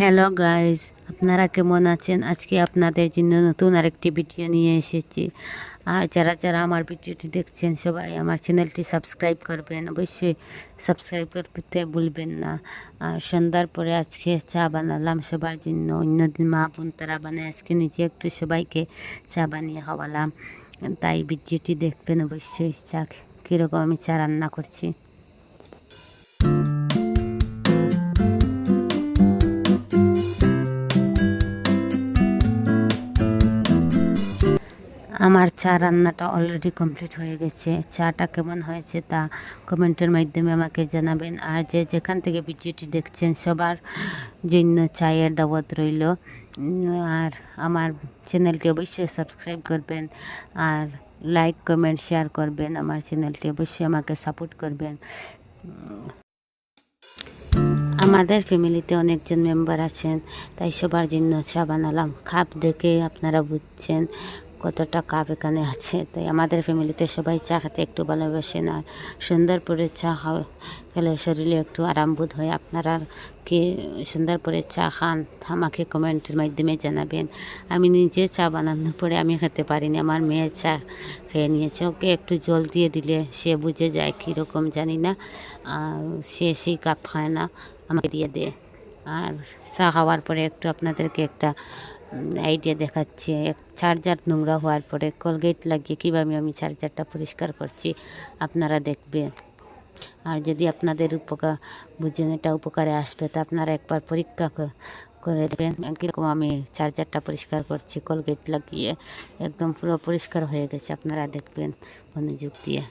Hello guys আপনারা কেমন আছেন? আজকে আপনাদের জন্য নতুন আরেকটি ভিডিও নিয়ে এসেছি। আর যারা যারা আমার ভিডিওটি দেখছেন, সবাই আমার চ্যানেলটি সাবস্ক্রাইব করবেন। অবশ্যই সাবস্ক্রাইব করতে ভুলবেন না। আর সন্ধ্যার পরে আজকে চা বানালাম সবার জন্য। অন্যদিন মা বোন তারা বানায়, আজকে নিজে একটু সবাইকে চা বানিয়ে খাওয়ালাম। তাই ভিডিওটি দেখবেন অবশ্যই। চা কীরকম আমি চা রান্না করছি। আমার চা রান্নাটা অলরেডি কমপ্লিট হয়ে গেছে। চাটা কেমন হয়েছে তা কমেন্টের মাধ্যমে আমাকে জানাবেন। আর যে যেখান থেকে ভিডিওটি দেখছেন, সবার জন্য চায়ের দাওয়াত রইল। আর আমার চ্যানেলটি অবশ্যই সাবস্ক্রাইব করবেন আর লাইক কমেন্ট শেয়ার করবেন। আমার চ্যানেলটি অবশ্যই আমাকে সাপোর্ট করবেন। আমাদের ফ্যামিলিতে অনেকজন মেম্বার আছেন, তাই সবার জন্য চা বানালাম। খাপ দেখে আপনারা বুঝছেন কতটা কাপ এখানে আছে। তাই আমাদের ফ্যামিলিতে সবাই চা খেতে একটু ভালোবাসেন আর সুন্দর করে চা খাওয়া খেলে শরীরে একটু আরাম বোধ হয়। আপনারা কি সুন্দর করে চা খান? আমাকে কমেন্টের মাধ্যমে জানাবেন। আমি নিজে চা বানানোর পরে আমি খেতে পারিনি। আমার মেয়ে চা খেয়ে নিয়েছে। ওকে একটু জল দিয়ে দিলে সে বুঝে যায় কীরকম জানি না। আর সে সেই কাপ খায় না। আমাকে দিয়ে দেয় আর চা খাওয়ার পরে একটু আপনাদেরকে একটা আইডিয়া দেখাচ্ছি চার্জার নোংরা হওয়ার পরে কলগেট লাগিয়ে কীভাবে আমি চার্জারটা পরিষ্কার করছি আপনারা দেখবেন। আর যদি আপনাদের উপকার, বুঝেন এটা উপকারে আসবে, তা আপনারা একবার পরীক্ষা করে দেবেন কীরকম আমি চার্জারটা পরিষ্কার করছি কলগেট লাগিয়ে একদম পুরো পরিষ্কার হয়ে গেছে, আপনারা দেখবেন মনোযোগ দিয়ে।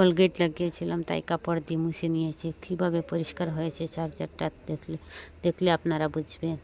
কোলগেট লাগিয়েছিলাম, তাই কাপড় দিয়ে মুছে নিয়েছি। কীভাবে পরিষ্কার হয়েছে চার্জারটা দেখলে দেখলে আপনারা বুঝবেন।